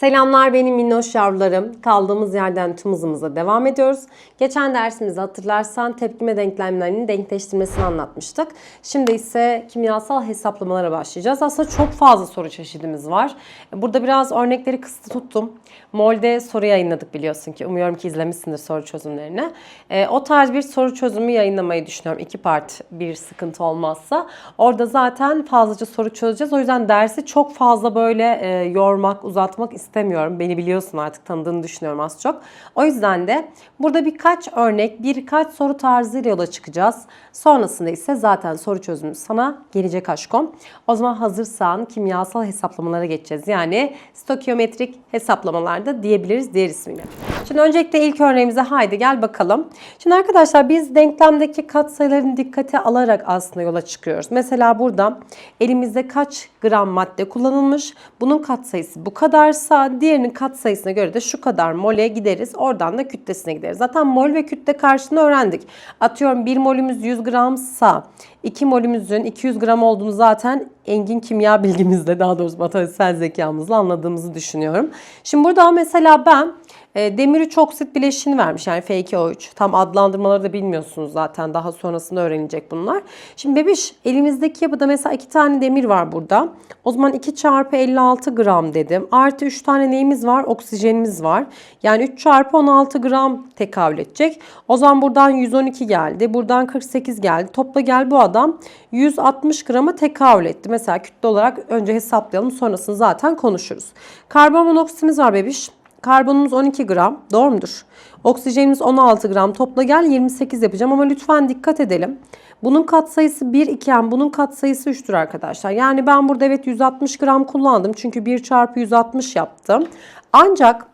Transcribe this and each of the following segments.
Selamlar benim minnoş yavrularım. Kaldığımız yerden tüm hızımıza devam ediyoruz. Geçen dersimizde hatırlarsan tepkime denklemlerinin denkleştirmesini anlatmıştık. Şimdi ise kimyasal hesaplamalara başlayacağız. Aslında çok fazla soru çeşidimiz var. Burada biraz örnekleri kısıtlı tuttum. Mol'de soru yayınladık biliyorsun ki. Umuyorum ki izlemişsindir soru çözümlerini. E, o tarz bir soru çözümü yayınlamayı düşünüyorum. İki part bir sıkıntı olmazsa. Orada zaten fazlaca soru çözeceğiz. O yüzden dersi çok fazla böyle e, yormak, uzatmak istemiyorum. Beni biliyorsun artık tanıdığını düşünüyorum az çok. O yüzden de burada birkaç örnek, birkaç soru tarzıyla yola çıkacağız. Sonrasında ise zaten soru çözümü sana gelecek aşkım. O zaman hazırsan kimyasal hesaplamalara geçeceğiz. Yani stokyometrik hesaplamalarda diyebiliriz diğer ismiyle. Şimdi öncelikle ilk örneğimize haydi gel bakalım. Şimdi arkadaşlar biz denklemdeki katsayıların dikkate alarak aslında yola çıkıyoruz. Mesela burada elimizde kaç gram madde kullanılmış? Bunun katsayısı bu kadarsa diğerinin katsayısına göre de şu kadar mole gideriz. Oradan da kütlesine gideriz. Zaten mol ve kütle karşılığını öğrendik. Atıyorum 1 molümüz 100 gramsa 2 molümüzün 200 gram olduğunu zaten engin kimya bilgimizle daha doğrusu matematiksel zekamızla anladığımızı düşünüyorum. Şimdi burada mesela ben e, demir 3 oksit bileşiğini vermiş yani F2O3. Tam adlandırmaları da bilmiyorsunuz zaten daha sonrasında öğrenecek bunlar. Şimdi bebiş elimizdeki yapıda mesela 2 tane demir var burada. O zaman 2 çarpı 56 gram dedim. Artı 3 tane neyimiz var? Oksijenimiz var. Yani 3 çarpı 16 gram tekabül edecek. O zaman buradan 112 geldi. Buradan 48 geldi. Topla gel bu adam 160 grama tekabül etti. Mesela kütle olarak önce hesaplayalım sonrasını zaten konuşuruz. Karbon monoksitimiz var bebiş. Karbonumuz 12 gram. Doğru mudur? Oksijenimiz 16 gram. Topla gel 28 yapacağım ama lütfen dikkat edelim. Bunun katsayısı 1 iken bunun katsayısı 3'tür arkadaşlar. Yani ben burada evet 160 gram kullandım. Çünkü 1 çarpı 160 yaptım. Ancak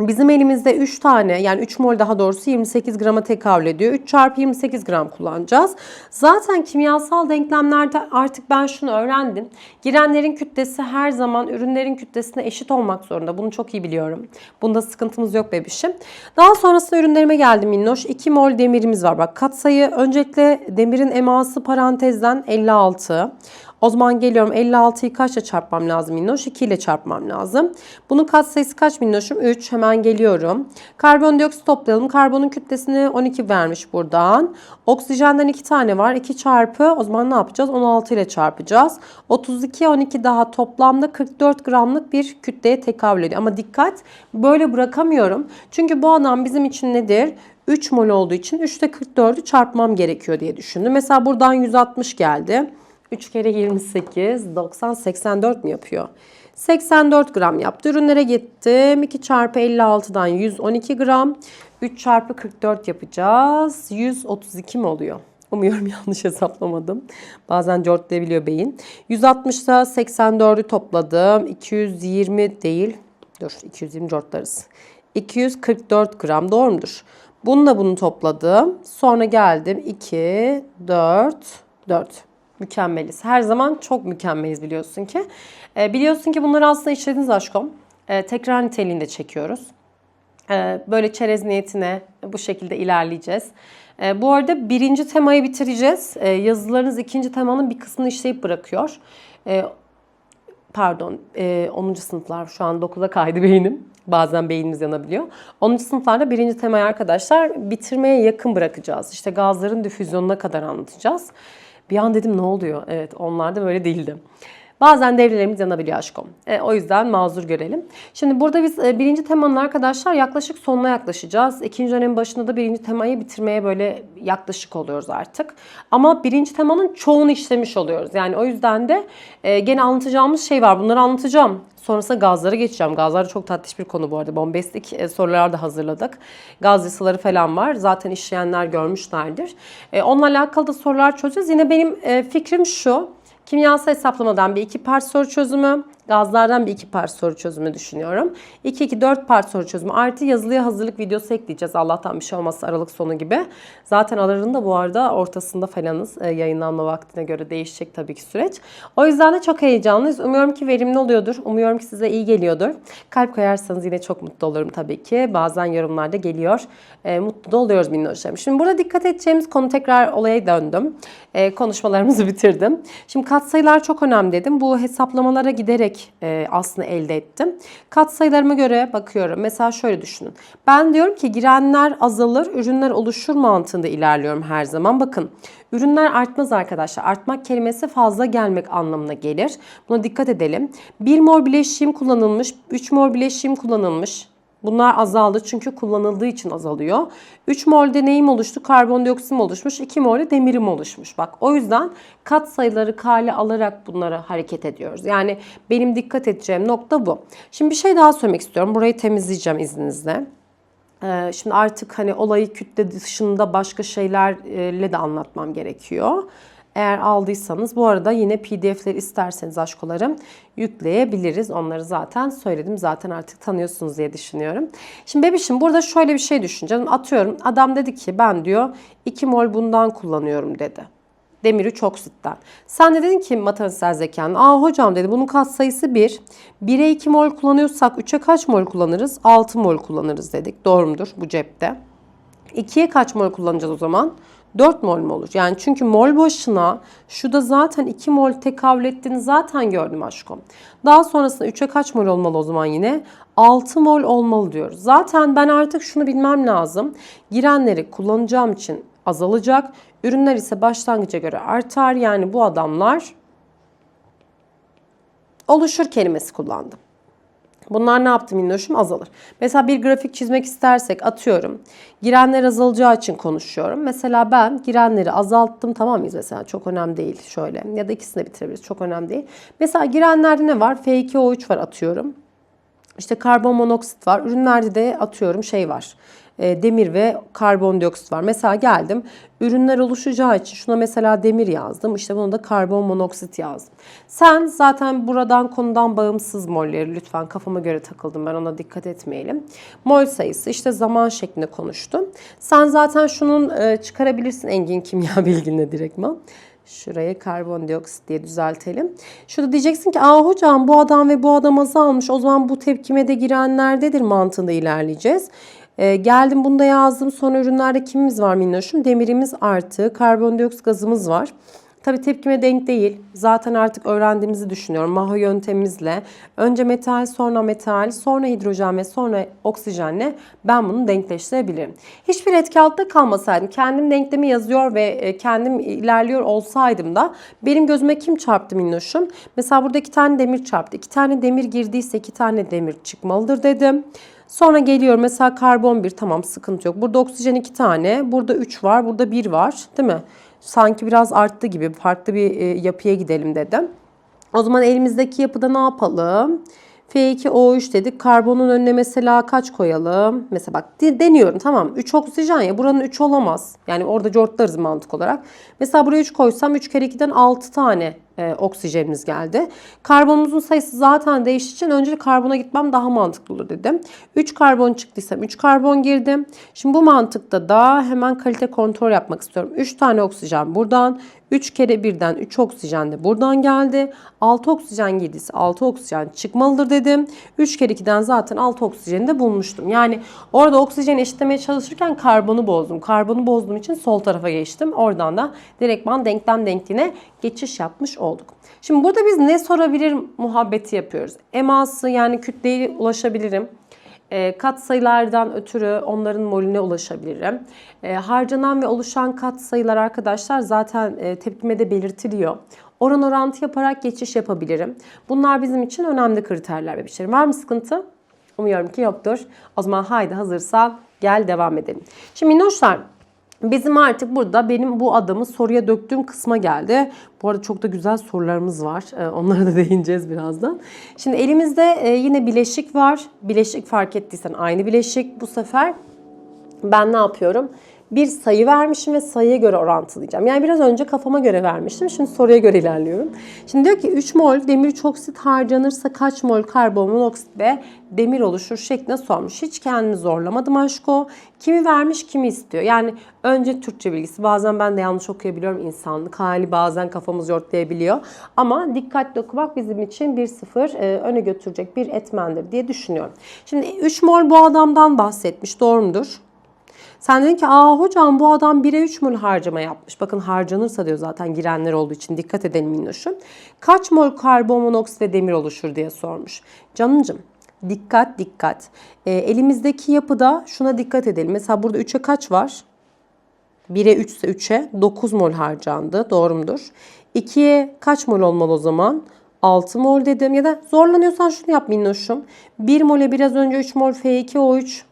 Bizim elimizde 3 tane yani 3 mol daha doğrusu 28 grama tekabül ediyor. 3 çarpı 28 gram kullanacağız. Zaten kimyasal denklemlerde artık ben şunu öğrendim. Girenlerin kütlesi her zaman ürünlerin kütlesine eşit olmak zorunda. Bunu çok iyi biliyorum. Bunda sıkıntımız yok bebişim. Daha sonrasında ürünlerime geldim minnoş. 2 mol demirimiz var. Bak katsayı öncelikle demirin eması parantezden 56. O zaman geliyorum 56'yı kaçla çarpmam lazım minnoş? 2 ile çarpmam lazım. Bunun katsayısı kaç minnoşum? 3. Hemen geliyorum. Karbondioksit toplayalım. Karbonun kütlesini 12 vermiş buradan. Oksijenden 2 tane var. 2 çarpı o zaman ne yapacağız? 16 ile çarpacağız. 32 12 daha toplamda 44 gramlık bir kütleye tekabül ediyor. Ama dikkat böyle bırakamıyorum. Çünkü bu adam bizim için nedir? 3 mol olduğu için 3'te 44'ü çarpmam gerekiyor diye düşündüm. Mesela buradan 160 geldi. 3 kere 28, 90, 84 mi yapıyor? 84 gram yaptı. Ürünlere gittim. 2 çarpı 56'dan 112 gram. 3 çarpı 44 yapacağız. 132 mi oluyor? Umuyorum yanlış hesaplamadım. Bazen cortlayabiliyor beyin. 160'da 84'ü topladım. 220 değil. Dur 220 cortlarız. 244 gram doğru mudur? Bununla bunu topladım. Sonra geldim 2, 4, 4 mükemmeliz. Her zaman çok mükemmeliz biliyorsun ki. E, biliyorsun ki bunları aslında işlediniz aşkım. E, tekrar niteliğinde çekiyoruz. E, böyle çerez niyetine bu şekilde ilerleyeceğiz. E, bu arada birinci temayı bitireceğiz. E, yazılarınız ikinci temanın bir kısmını işleyip bırakıyor. E, pardon e, 10. sınıflar şu an 9'a kaydı beynim. Bazen beynimiz yanabiliyor. 10. sınıflarda birinci temayı arkadaşlar bitirmeye yakın bırakacağız. İşte gazların difüzyonuna kadar anlatacağız. Bir an dedim ne oluyor? Evet onlar da böyle değildi. Bazen devrelerimiz yanabiliyor aşkım. E, o yüzden mazur görelim. Şimdi burada biz e, birinci temanın arkadaşlar yaklaşık sonuna yaklaşacağız. İkinci dönemin başında da birinci temayı bitirmeye böyle yaklaşık oluyoruz artık. Ama birinci temanın çoğunu işlemiş oluyoruz. Yani o yüzden de e, gene anlatacağımız şey var. Bunları anlatacağım. Sonrasında gazlara geçeceğim. Gazlar çok tatlış bir konu bu arada. Bombastik e, sorular da hazırladık. Gaz yasaları falan var. Zaten işleyenler görmüşlerdir. E, onunla alakalı da sorular çözeceğiz. Yine benim e, fikrim şu. Kimyasal hesaplamadan bir iki part soru çözümü, gazlardan bir iki part soru çözümü düşünüyorum. 2-2-4 part soru çözümü artı yazılıya hazırlık videosu ekleyeceğiz. Allah'tan bir şey olmazsa Aralık sonu gibi. Zaten aralarında bu arada ortasında falanız. E, yayınlanma vaktine göre değişecek tabii ki süreç. O yüzden de çok heyecanlıyız. Umuyorum ki verimli oluyordur. Umuyorum ki size iyi geliyordur. Kalp koyarsanız yine çok mutlu olurum tabii ki. Bazen yorumlarda geliyor. E, mutlu da oluyoruz minnoşlarım. Şimdi burada dikkat edeceğimiz konu tekrar olaya döndüm. E, konuşmalarımızı bitirdim. Şimdi katsayılar çok önemli dedim. Bu hesaplamalara giderek düşünerek e, aslında elde ettim. Katsayılarıma göre bakıyorum. Mesela şöyle düşünün. Ben diyorum ki girenler azalır, ürünler oluşur mantığında ilerliyorum her zaman. Bakın ürünler artmaz arkadaşlar. Artmak kelimesi fazla gelmek anlamına gelir. Buna dikkat edelim. 1 mol bileşiğim kullanılmış, 3 mol bileşiğim kullanılmış. Bunlar azaldı çünkü kullanıldığı için azalıyor. 3 molde neyim oluştu? Karbondioksitim oluşmuş. 2 molde demirim oluşmuş. Bak o yüzden kat sayıları kale alarak bunları hareket ediyoruz. Yani benim dikkat edeceğim nokta bu. Şimdi bir şey daha söylemek istiyorum. Burayı temizleyeceğim izninizle. Ee, Şimdi artık hani olayı kütle dışında başka şeylerle de anlatmam gerekiyor. Eğer aldıysanız bu arada yine pdf'leri isterseniz aşkolarım yükleyebiliriz. Onları zaten söyledim. Zaten artık tanıyorsunuz diye düşünüyorum. Şimdi bebişim burada şöyle bir şey düşüneceğim. Atıyorum adam dedi ki ben diyor 2 mol bundan kullanıyorum dedi. Demir 3 oksitten. Sen de dedin ki matematiksel zekan. Aa hocam dedi bunun katsayısı 1. 1'e 2 mol kullanıyorsak 3'e kaç mol kullanırız? 6 mol kullanırız dedik. Doğru mudur bu cepte? 2'ye kaç mol kullanacağız o zaman? 4 mol mu olur? Yani çünkü mol başına şu da zaten 2 mol tekabül ettiğini zaten gördüm aşkım. Daha sonrasında 3'e kaç mol olmalı o zaman yine? 6 mol olmalı diyoruz. Zaten ben artık şunu bilmem lazım. Girenleri kullanacağım için azalacak. Ürünler ise başlangıca göre artar. Yani bu adamlar oluşur kelimesi kullandım. Bunlar ne yaptı minnoşum? Azalır. Mesela bir grafik çizmek istersek atıyorum. Girenler azalacağı için konuşuyorum. Mesela ben girenleri azalttım tamam mıyız mesela? Çok önemli değil şöyle. Ya da ikisini de bitirebiliriz. Çok önemli değil. Mesela girenlerde ne var? F2O3 var atıyorum. İşte karbon monoksit var. Ürünlerde de atıyorum şey var. E, demir ve karbondioksit var. Mesela geldim ürünler oluşacağı için şuna mesela demir yazdım. İşte buna da karbon monoksit yazdım. Sen zaten buradan konudan bağımsız molleri lütfen kafama göre takıldım ben ona dikkat etmeyelim. Mol sayısı işte zaman şeklinde konuştum. Sen zaten şunun e, çıkarabilirsin engin kimya bilginle direktman. Şuraya karbondioksit diye düzeltelim. Şurada diyeceksin ki aa hocam bu adam ve bu adam azalmış. O zaman bu tepkime de girenlerdedir mantığında ilerleyeceğiz. Ee, geldim bunu da yazdım. Son ürünlerde kimimiz var minnoşum? Demirimiz artı, karbondioksit gazımız var. Tabii tepkime denk değil. Zaten artık öğrendiğimizi düşünüyorum. Maho yöntemimizle önce metal, sonra metal, sonra hidrojen ve sonra oksijenle ben bunu denkleştirebilirim. Hiçbir etki altında kalmasaydım, kendim denklemi yazıyor ve e, kendim ilerliyor olsaydım da benim gözüme kim çarptı minnoşum? Mesela burada iki tane demir çarptı. İki tane demir girdiyse iki tane demir çıkmalıdır dedim. Sonra geliyor mesela karbon 1 tamam sıkıntı yok. Burada oksijen 2 tane, burada 3 var, burada 1 var değil mi? Sanki biraz arttı gibi farklı bir e, yapıya gidelim dedim. O zaman elimizdeki yapıda ne yapalım? F2O3 dedik. Karbonun önüne mesela kaç koyalım? Mesela bak deniyorum tamam. 3 oksijen ya buranın 3 olamaz. Yani orada cortlarız mantık olarak. Mesela buraya 3 koysam 3 kere 2'den 6 tane e, oksijenimiz geldi. Karbonumuzun sayısı zaten değiştiği için önce karbona gitmem daha mantıklı olur dedim. 3 karbon çıktıysam 3 karbon girdim. Şimdi bu mantıkta da hemen kalite kontrol yapmak istiyorum. 3 tane oksijen buradan, 3 kere birden 3 oksijen de buradan geldi. 6 oksijen girdiyse 6 oksijen çıkmalıdır dedim. 3 kere 2'den zaten 6 oksijeni de bulmuştum. Yani orada oksijeni eşitlemeye çalışırken karbonu bozdum. Karbonu bozduğum için sol tarafa geçtim. Oradan da direktman denklem denkliğine geçiş yapmış olduk. Şimdi burada biz ne sorabilir muhabbeti yapıyoruz. Eması yani kütleye ulaşabilirim. E, kat sayılardan ötürü onların molüne ulaşabilirim. E, harcanan ve oluşan kat sayılar arkadaşlar zaten e, tepkimede belirtiliyor. Oran orantı yaparak geçiş yapabilirim. Bunlar bizim için önemli kriterler bebişlerim. Var mı sıkıntı? Umuyorum ki yoktur. O zaman haydi hazırsan gel devam edelim. Şimdi minnoşlar Bizim artık burada benim bu adamı soruya döktüğüm kısma geldi. Bu arada çok da güzel sorularımız var. Ee, onlara da değineceğiz birazdan. Şimdi elimizde e, yine bileşik var. Bileşik fark ettiysen aynı bileşik. Bu sefer ben ne yapıyorum? Bir sayı vermişim ve sayıya göre orantılayacağım. Yani biraz önce kafama göre vermiştim. Şimdi soruya göre ilerliyorum. Şimdi diyor ki 3 mol demir çoksit harcanırsa kaç mol karbon monoksit ve demir oluşur şeklinde sormuş. Hiç kendimi zorlamadım aşko. Kimi vermiş kimi istiyor. Yani önce Türkçe bilgisi. Bazen ben de yanlış okuyabiliyorum insanlık hali. Bazen kafamız yortlayabiliyor. Ama dikkatli okumak bizim için 1-0 e, öne götürecek bir etmendir diye düşünüyorum. Şimdi 3 mol bu adamdan bahsetmiş. Doğru mudur? Sen dedin ki aa hocam bu adam 1'e 3 mol harcama yapmış. Bakın harcanırsa diyor zaten girenler olduğu için dikkat edelim minnoşum. Kaç mol karbon monoksit ve demir oluşur diye sormuş. Canımcım dikkat dikkat. E, elimizdeki yapıda şuna dikkat edelim. Mesela burada 3'e kaç var? 1'e 3 ise 3'e 9 mol harcandı. Doğru mudur? 2'ye kaç mol olmalı o zaman? 6 mol dedim. Ya da zorlanıyorsan şunu yap minnoşum. 1 mole biraz önce 3 mol F2O3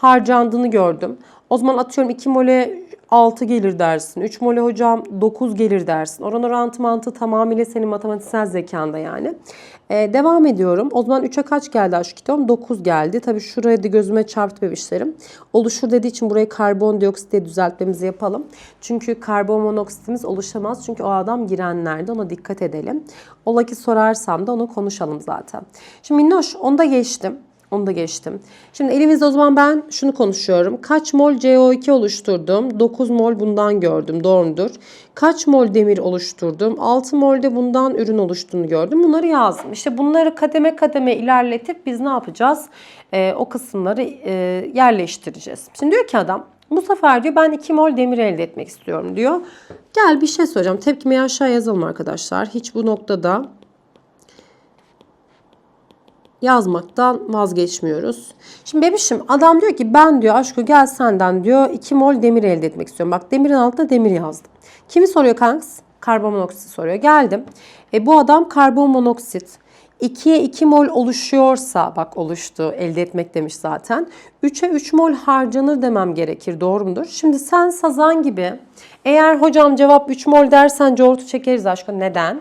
harcandığını gördüm. O zaman atıyorum 2 mole 6 gelir dersin. 3 mole hocam 9 gelir dersin. Oran orantı mantığı tamamıyla senin matematiksel zekanda yani. Ee, devam ediyorum. O zaman 3'e kaç geldi aşkitom? 9 geldi. Tabii şuraya da gözüme çarptı bebişlerim. Oluşur dediği için burayı karbondioksit diye düzeltmemizi yapalım. Çünkü karbon monoksitimiz oluşamaz. Çünkü o adam girenlerde ona dikkat edelim. Ola ki sorarsam da onu konuşalım zaten. Şimdi minnoş onu da geçtim. Onu da geçtim. Şimdi elimizde o zaman ben şunu konuşuyorum. Kaç mol CO2 oluşturdum? 9 mol bundan gördüm. Doğrudur. Kaç mol demir oluşturdum? 6 mol de bundan ürün oluştuğunu gördüm. Bunları yazdım. İşte bunları kademe kademe ilerletip biz ne yapacağız? Ee, o kısımları e, yerleştireceğiz. Şimdi diyor ki adam bu sefer diyor ben 2 mol demir elde etmek istiyorum diyor. Gel bir şey soracağım. Tepkimeyi aşağı yazalım arkadaşlar. Hiç bu noktada yazmaktan vazgeçmiyoruz. Şimdi bebişim adam diyor ki ben diyor aşkı gel senden diyor 2 mol demir elde etmek istiyorum. Bak demirin altında demir yazdım. Kimi soruyor kanks? Karbon monoksit soruyor. Geldim. E, bu adam karbon monoksit. 2'ye 2 mol oluşuyorsa bak oluştu elde etmek demiş zaten. 3'e 3 mol harcanır demem gerekir doğru mudur? Şimdi sen sazan gibi eğer hocam cevap 3 mol dersen cortu çekeriz aşkım. Neden?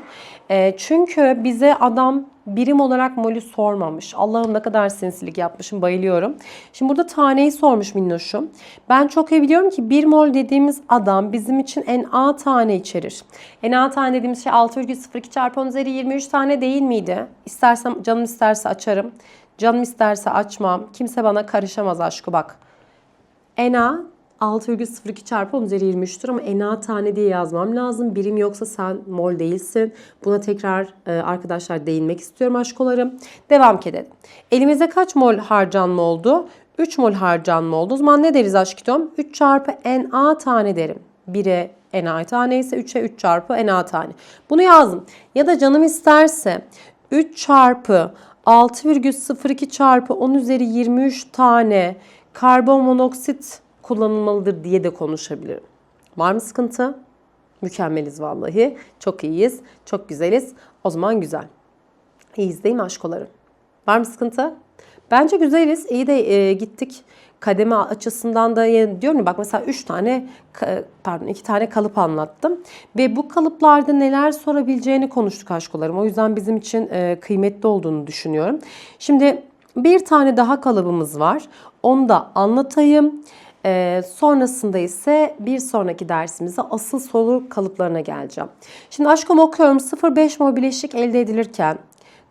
E, çünkü bize adam birim olarak molü sormamış. Allah'ım ne kadar sinsilik yapmışım bayılıyorum. Şimdi burada taneyi sormuş minnoşum. Ben çok iyi biliyorum ki 1 mol dediğimiz adam bizim için Na tane içerir. Na tane dediğimiz şey 6,02 çarpı 10 üzeri 23 tane değil miydi? İstersem canım isterse açarım. Canım isterse açmam. Kimse bana karışamaz aşkı bak. Na 6,02 çarpı 10 üzeri 23'tür ama Na tane diye yazmam lazım. Birim yoksa sen mol değilsin. Buna tekrar e, arkadaşlar değinmek istiyorum aşkolarım. Devam edelim. Elimizde kaç mol harcanma oldu? 3 mol harcanma oldu. O zaman ne deriz aşkitom? 3 çarpı Na tane derim. 1'e Na tane ise 3'e 3 çarpı Na tane. Bunu yazdım. Ya da canım isterse 3 çarpı 6,02 çarpı 10 üzeri 23 tane karbon monoksit kullanılmalıdır diye de konuşabilirim. Var mı sıkıntı? Mükemmeliz vallahi. Çok iyiyiz. Çok güzeliz. O zaman güzel. İyiyiz değil mi aşkolarım? Var mı sıkıntı? Bence güzeliz. İyi de e, gittik. Kademe açısından da ya- diyorum ya bak mesela 3 tane pardon 2 tane kalıp anlattım. Ve bu kalıplarda neler sorabileceğini konuştuk aşkolarım. O yüzden bizim için e, kıymetli olduğunu düşünüyorum. Şimdi bir tane daha kalıbımız var. Onu da anlatayım. Ee, sonrasında ise bir sonraki dersimize asıl soru kalıplarına geleceğim. Şimdi aşkım okuyorum 0,5 mol bileşik elde edilirken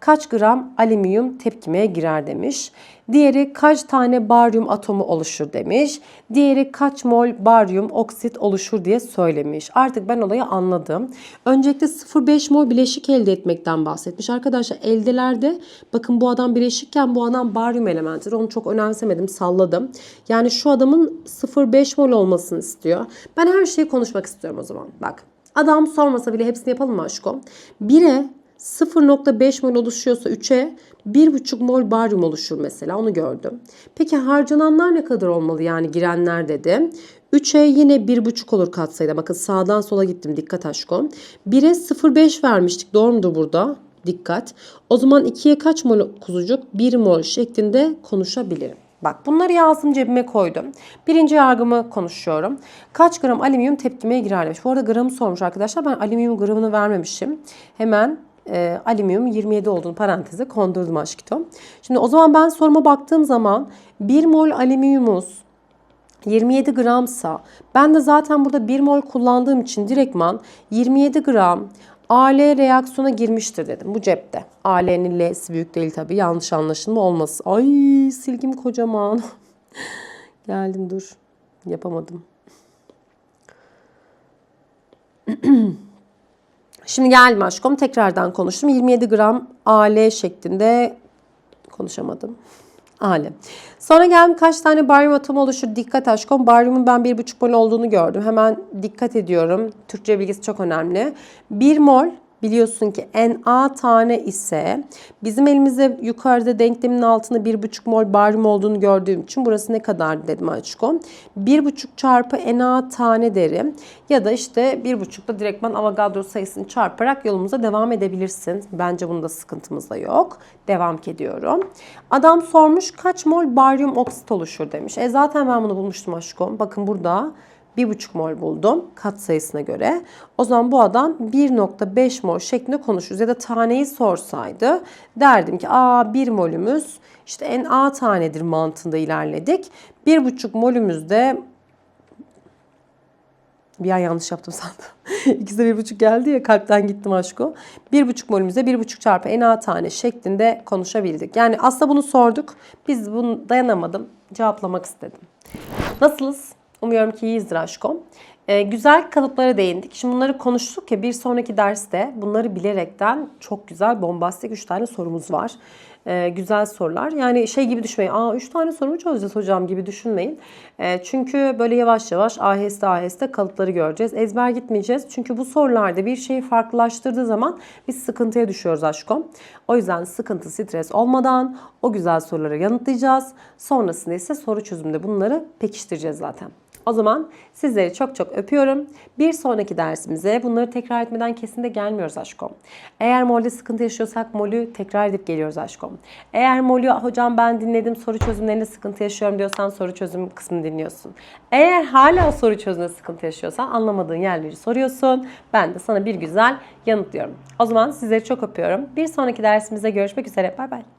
kaç gram alüminyum tepkimeye girer demiş. Diğeri kaç tane baryum atomu oluşur demiş. Diğeri kaç mol baryum oksit oluşur diye söylemiş. Artık ben olayı anladım. Öncelikle 0,5 mol bileşik elde etmekten bahsetmiş. Arkadaşlar eldelerde bakın bu adam bileşikken bu adam baryum elementidir. Onu çok önemsemedim salladım. Yani şu adamın 0,5 mol olmasını istiyor. Ben her şeyi konuşmak istiyorum o zaman. Bak adam sormasa bile hepsini yapalım mı aşkım? 1'e 0.5 mol oluşuyorsa 3'e 1,5 mol baryum oluşur mesela onu gördüm. Peki harcananlar ne kadar olmalı yani girenler dedi. 3'e yine 1,5 olur katsayıda. Bakın sağdan sola gittim dikkat aşkım. 1'e 0,5 vermiştik doğru mudur burada? Dikkat. O zaman 2'ye kaç mol kuzucuk? 1 mol şeklinde konuşabilirim. Bak bunları yazdım cebime koydum. Birinci yargımı konuşuyorum. Kaç gram alüminyum tepkimeye girer demiş. Bu arada gramı sormuş arkadaşlar. Ben alüminyum gramını vermemişim. Hemen e, alüminyum 27 olduğunu paranteze kondurdum aşkım. Şimdi o zaman ben soruma baktığım zaman 1 mol alüminyumuz 27 gramsa ben de zaten burada 1 mol kullandığım için direktman 27 gram AL reaksiyona girmiştir dedim. Bu cepte. AL'nin L'si büyük değil tabii. Yanlış anlaşılma olmasın. Ay silgim kocaman. Geldim dur. Yapamadım. Şimdi geldim aşkım. Tekrardan konuştum. 27 gram AL şeklinde konuşamadım. Ali. Sonra geldim kaç tane baryum atomu oluşur? Dikkat aşkım. Baryumun ben 1,5 mol olduğunu gördüm. Hemen dikkat ediyorum. Türkçe bilgisi çok önemli. 1 mol biliyorsun ki Na tane ise bizim elimizde yukarıda denklemin altında 1,5 mol baryum olduğunu gördüğüm için burası ne kadar dedim aşkım. 1,5 çarpı Na tane derim. Ya da işte 1,5 da direktman Avogadro sayısını çarparak yolumuza devam edebilirsin. Bence bunda sıkıntımız da yok. Devam ediyorum. Adam sormuş kaç mol baryum oksit oluşur demiş. E zaten ben bunu bulmuştum aşkım. Bakın burada 1,5 mol buldum kat sayısına göre. O zaman bu adam 1,5 mol şeklinde konuşuruz. Ya da taneyi sorsaydı derdim ki aa 1 molümüz işte Na tanedir mantığında ilerledik. 1,5 molümüz de bir an yanlış yaptım sandım. İkisi de bir buçuk geldi ya kalpten gittim aşko. Bir buçuk molümüzde bir buçuk çarpı na tane şeklinde konuşabildik. Yani aslında bunu sorduk. Biz bunu dayanamadım. Cevaplamak istedim. Nasılız? Umuyorum ki iyiyizdir aşkom. Ee, güzel kalıplara değindik. Şimdi bunları konuştuk ya bir sonraki derste bunları bilerekten çok güzel bombastik 3 tane sorumuz var. Ee, güzel sorular. Yani şey gibi düşünmeyin. Aa 3 tane sorumu çözeceğiz hocam gibi düşünmeyin. Ee, çünkü böyle yavaş yavaş aheste aheste kalıpları göreceğiz. Ezber gitmeyeceğiz. Çünkü bu sorularda bir şeyi farklılaştırdığı zaman biz sıkıntıya düşüyoruz aşkom. O yüzden sıkıntı, stres olmadan o güzel soruları yanıtlayacağız. Sonrasında ise soru çözümünde bunları pekiştireceğiz zaten. O zaman sizleri çok çok öpüyorum. Bir sonraki dersimize bunları tekrar etmeden kesinlikle gelmiyoruz aşkım. Eğer molde sıkıntı yaşıyorsak molü tekrar edip geliyoruz aşkım. Eğer molü hocam ben dinledim soru çözümlerinde sıkıntı yaşıyorum diyorsan soru çözüm kısmını dinliyorsun. Eğer hala soru çözümde sıkıntı yaşıyorsan anlamadığın yerleri soruyorsun. Ben de sana bir güzel yanıtlıyorum. O zaman sizleri çok öpüyorum. Bir sonraki dersimize görüşmek üzere. Bay bay.